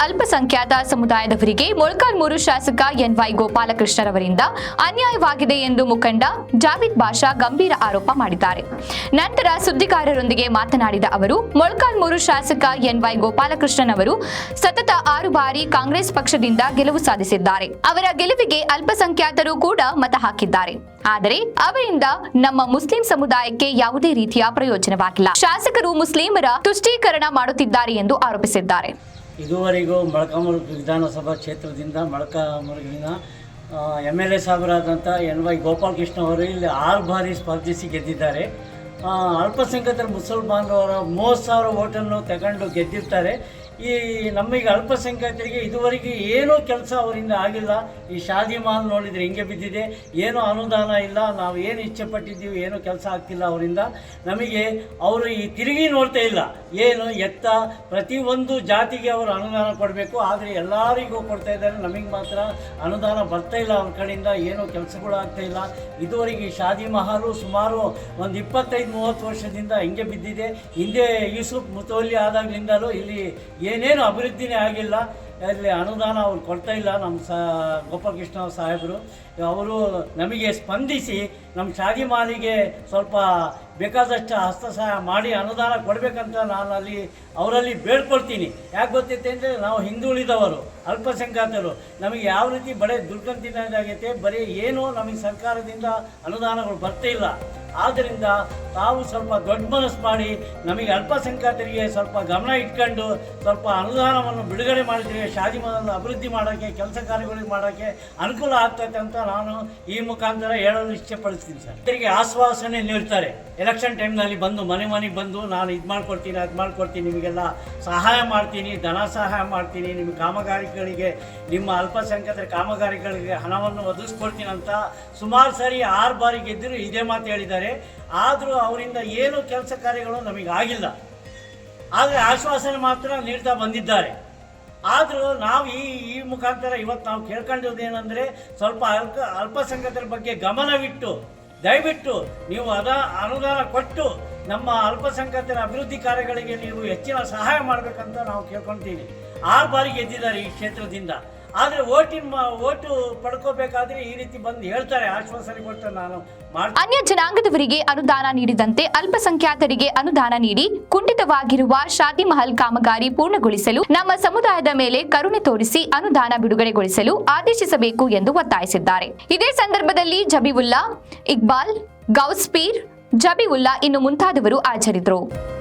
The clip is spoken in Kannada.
ಅಲ್ಪಸಂಖ್ಯಾತ ಸಮುದಾಯದವರಿಗೆ ಮೊಳಕಾಲ್ಮೂರು ಶಾಸಕ ಎನ್ವೈ ಗೋಪಾಲಕೃಷ್ಣರವರಿಂದ ಅನ್ಯಾಯವಾಗಿದೆ ಎಂದು ಮುಖಂಡ ಜಾವಿದ್ ಬಾಷಾ ಗಂಭೀರ ಆರೋಪ ಮಾಡಿದ್ದಾರೆ. ನಂತರ ಸುದ್ದಿಗಾರರೊಂದಿಗೆ ಮಾತನಾಡಿದ ಅವರು, ಮೊಳಕಾಲ್ಮೂರು ಶಾಸಕ ಎನ್ವೈ ಗೋಪಾಲಕೃಷ್ಣನ್ ಅವರು ಸತತ ಆರು ಬಾರಿ ಕಾಂಗ್ರೆಸ್ ಪಕ್ಷದಿಂದ ಗೆಲುವು ಸಾಧಿಸಿದ್ದಾರೆ. ಅವರ ಗೆಲುವಿಗೆ ಅಲ್ಪಸಂಖ್ಯಾತರು ಕೂಡ ಮತ ಹಾಕಿದ್ದಾರೆ. ಆದರೆ ಅವರಿಂದ ನಮ್ಮ ಮುಸ್ಲಿಂ ಸಮುದಾಯಕ್ಕೆ ಯಾವುದೇ ರೀತಿಯ ಪ್ರಯೋಜನವಾಗಿಲ್ಲ. ಶಾಸಕರು ಮುಸ್ಲಿಮರ ತುಷ್ಟೀಕರಣ ಮಾಡುತ್ತಿದ್ದಾರೆ ಎಂದು ಆರೋಪಿಸಿದ್ದಾರೆ. ಇದುವರೆಗೂ ಮೊಳಕಾಮುರುಗ ವಿಧಾನಸಭಾ ಕ್ಷೇತ್ರದಿಂದ ಮೊಳಕಾಮುರುಗಿನ ಎಂ ಎಲ್ ಎ ಸಾಹೇಬರಾದಂಥ ಎನ್ ವೈ ಗೋಪಾಲಕೃಷ್ಣ ಅವರು ಇಲ್ಲಿ ಆರು ಬಾರಿ ಸ್ಪರ್ಧಿಸಿ ಗೆದ್ದಿದ್ದಾರೆ. ಅಲ್ಪಸಂಖ್ಯಾತರ ಮುಸಲ್ಮಾನರವರ ಮೂವತ್ತು ಸಾವಿರ ಓಟನ್ನು ತಗೊಂಡು ಗೆದ್ದಿರ್ತಾರೆ. ಈ ನಮಗೆ ಅಲ್ಪಸಂಖ್ಯಾತರಿಗೆ ಇದುವರೆಗೆ ಏನೂ ಕೆಲಸ ಅವರಿಂದ ಆಗಿಲ್ಲ. ಈ ಶಾದಿ ಮಾಲ್ ನೋಡಿದರೆ ಹಿಂಗೆ ಬಿದ್ದಿದೆ. ಏನೂ ಅನುದಾನ ಇಲ್ಲ. ನಾವು ಏನು ಇಚ್ಛೆ ಪಟ್ಟಿದ್ದೀವಿ, ಏನೂ ಕೆಲಸ ಆಗ್ತಿಲ್ಲ ಅವರಿಂದ. ನಮಗೆ ಅವರು ಈ ತಿರುಗಿ ನೋಡ್ತಾ ಇಲ್ಲ. ಏನು ಎತ್ತ ಪ್ರತಿಯೊಂದು ಜಾತಿಗೆ ಅವರು ಅನುದಾನ ಕೊಡಬೇಕು. ಆದರೆ ಎಲ್ಲರಿಗೂ ಕೊಡ್ತಾ ಇದ್ದಾರೆ. ನಮಗೆ ಮಾತ್ರ ಅನುದಾನ ಬರ್ತಾ ಇಲ್ಲ ಅವ್ರ ಕಡೆಯಿಂದ. ಏನೂ ಕೆಲಸಗಳು ಆಗ್ತಾ ಇಲ್ಲ. ಇದುವರೆಗೆ ಈ ಶಾದಿ ಮಹಲು ಸುಮಾರು ಒಂದು ಇಪ್ಪತ್ತೈದು ಮೂವತ್ತು ವರ್ಷದಿಂದ ಹಿಂಗೆ ಬಿದ್ದಿದೆ. ಹಿಂದೆ ಯೂಸುಫ್ ಮುತೋಲಿ ಆದಾಗ್ಲಿಂದಲೂ ಇಲ್ಲಿ ಏನೇನು ಅಭಿವೃದ್ಧಿನೇ ಆಗಿಲ್ಲ. ಅಲ್ಲಿ ಅನುದಾನ ಅವ್ರು ಕೊಡ್ತಾ ಇಲ್ಲ ನಮ್ಮ ಸ ಗೋಪಾಲಕೃಷ್ಣ ಸಾಹೇಬರು. ಅವರು ನಮಗೆ ಸ್ಪಂದಿಸಿ ನಮ್ಮ ಶಾದಿ ಮಾಲಿಗೆ ಸ್ವಲ್ಪ ಬೇಕಾದಷ್ಟು ಹಸ್ತ ಸಹಾಯ ಮಾಡಿ ಅನುದಾನ ಕೊಡಬೇಕಂತ ನಾನು ಅಲ್ಲಿ ಅವರಲ್ಲಿ ಬೇಡ್ಕೊಳ್ತೀನಿ. ಯಾಕೆ ಗೊತ್ತೈತೆ ಅಂದರೆ ನಾವು ಹಿಂದುಳಿದವರು, ಅಲ್ಪಸಂಖ್ಯಾತರು. ನಮಗೆ ಯಾವ ರೀತಿ ಬರೀ ದುರ್ಗಂತಿನಾಗೈತೆ ಬರೀ ಏನೂ ನಮಗೆ ಸರ್ಕಾರದಿಂದ ಅನುದಾನಗಳು ಬರ್ತಾ ಇಲ್ಲ. ಆದ್ದರಿಂದ ತಾವು ಸ್ವಲ್ಪ ದೊಡ್ಡ ಮನಸ್ಸು ಮಾಡಿ ನಮಗೆ ಅಲ್ಪಸಂಖ್ಯಾತರಿಗೆ ಸ್ವಲ್ಪ ಗಮನ ಇಟ್ಕೊಂಡು ಸ್ವಲ್ಪ ಅನುದಾನವನ್ನು ಬಿಡುಗಡೆ ಮಾಡಿದರೆ ಶಾದಿ ಮಹಲ್ ಅಭಿವೃದ್ಧಿ ಮಾಡೋಕ್ಕೆ, ಕೆಲಸ ಕಾರ್ಯಗಳಿಗೆ ಮಾಡೋಕ್ಕೆ ಅನುಕೂಲ ಆಗ್ತೈತೆ ಅಂತ ನಾನು ಈ ಮುಖಾಂತರ ಹೇಳಲು ಇಷ್ಟಪಡಿಸ್ತೀನಿ ಸರ್. ಇದರಿಗೆ ಆಶ್ವಾಸನೆ ನೀಡ್ತಾರೆ. ಎಲೆಕ್ಷನ್ ಟೈಮ್ನಲ್ಲಿ ಬಂದು ಮನೆ ಮನೆಗೆ ಬಂದು ನಾನು ಇದು ಮಾಡ್ಕೊಡ್ತೀನಿ, ಅದು ಮಾಡ್ಕೊಡ್ತೀನಿ, ನಿಮಗೆಲ್ಲ ಸಹಾಯ ಮಾಡ್ತೀನಿ, ಧನ ಸಹಾಯ ಮಾಡ್ತೀನಿ, ನಿಮ್ಮ ಕಾಮಗಾರಿಗಳಿಗೆ, ನಿಮ್ಮ ಅಲ್ಪಸಂಖ್ಯಾತರ ಕಾಮಗಾರಿಗಳಿಗೆ ಹಣವನ್ನು ಒದಗಿಸ್ಕೊಡ್ತೀನಿ ಅಂತ ಸುಮಾರು ಸಾರಿ ಆರು ಬಾರಿ ಗೆದ್ದರು ಇದೇ ಮಾತು ಹೇಳಿದ್ದಾರೆ. ಆದರೂ ಅವರಿಂದ ಏನು ಕೆಲಸ ಕಾರ್ಯಗಳು ನಮಗೆ ಆಗಿಲ್ಲ. ಆದರೆ ಆಶ್ವಾಸನೆ ಮಾತ್ರ ನೀಡ್ತಾ ಬಂದಿದ್ದಾರೆ. ಆದರೂ ನಾವು ಈ ಈ ಮುಖಾಂತರ ಇವತ್ತು ನಾವು ಕೇಳ್ಕೊಂಡಿರೋದು ಏನಂದರೆ ಸ್ವಲ್ಪ ಅಲ್ಪ, ಅಲ್ಪಸಂಖ್ಯಾತರ ಬಗ್ಗೆ ಗಮನವಿಟ್ಟು ದಯವಿಟ್ಟು ನೀವು ಅದ ಅನುದಾನ ಕೊಟ್ಟು ನಮ್ಮ ಅಲ್ಪಸಂಖ್ಯಾತರ ಅಭಿವೃದ್ಧಿ ಕಾರ್ಯಗಳಿಗೆ ನೀವು ಹೆಚ್ಚಿನ ಸಹಾಯ ಮಾಡಬೇಕಂತ ನಾವು ಕೇಳ್ಕೊಳ್ತೀವಿ ಆರು ಬಾರಿ ಗೆದ್ದಿದ್ದಾರೆ ಈ ಕ್ಷೇತ್ರದಿಂದ. ಆದರೆ ಓಟಿನ ಓಟು ಪಡ್ಕೋಬೇಕಾದ್ರೆ ಈ ರೀತಿ ಬಂದು ಹೇಳ್ತಾರೆ. ಆಶ್ವಾಸನೆ ಕೊಡ್ತಾರೆ ನಾನು ಅನ್ಯ ಜನಾಂಗದವರಿಗೆ ಅನುದಾನ ನೀಡಿದಂತೆ ಅಲ್ಪಸಂಖ್ಯಾತರಿಗೆ ಅನುದಾನ ನೀಡಿ ಕುಂಠಿತವಾಗಿರುವ ಶಾದಿ ಮಹಲ್ ಕಾಮಗಾರಿ ಪೂರ್ಣಗೊಳಿಸಲು ನಮ್ಮ ಸಮುದಾಯದ ಮೇಲೆ ಕರುಣೆ ತೋರಿಸಿ ಅನುದಾನ ಬಿಡುಗಡೆಗೊಳಿಸಲು ಆದೇಶಿಸಬೇಕು ಎಂದು ಒತ್ತಾಯಿಸಿದ್ದಾರೆ. ಇದೇ ಸಂದರ್ಭದಲ್ಲಿ ಜಬಿವುಲ್ಲಾ ಇಕ್ಬಾಲ್, ಗೌಸ್ಪೀರ್, ಜಬಿವುಲ್ಲಾ ಇನ್ನು ಮುಂತಾದವರು ಹಾಜರಿದ್ದರು.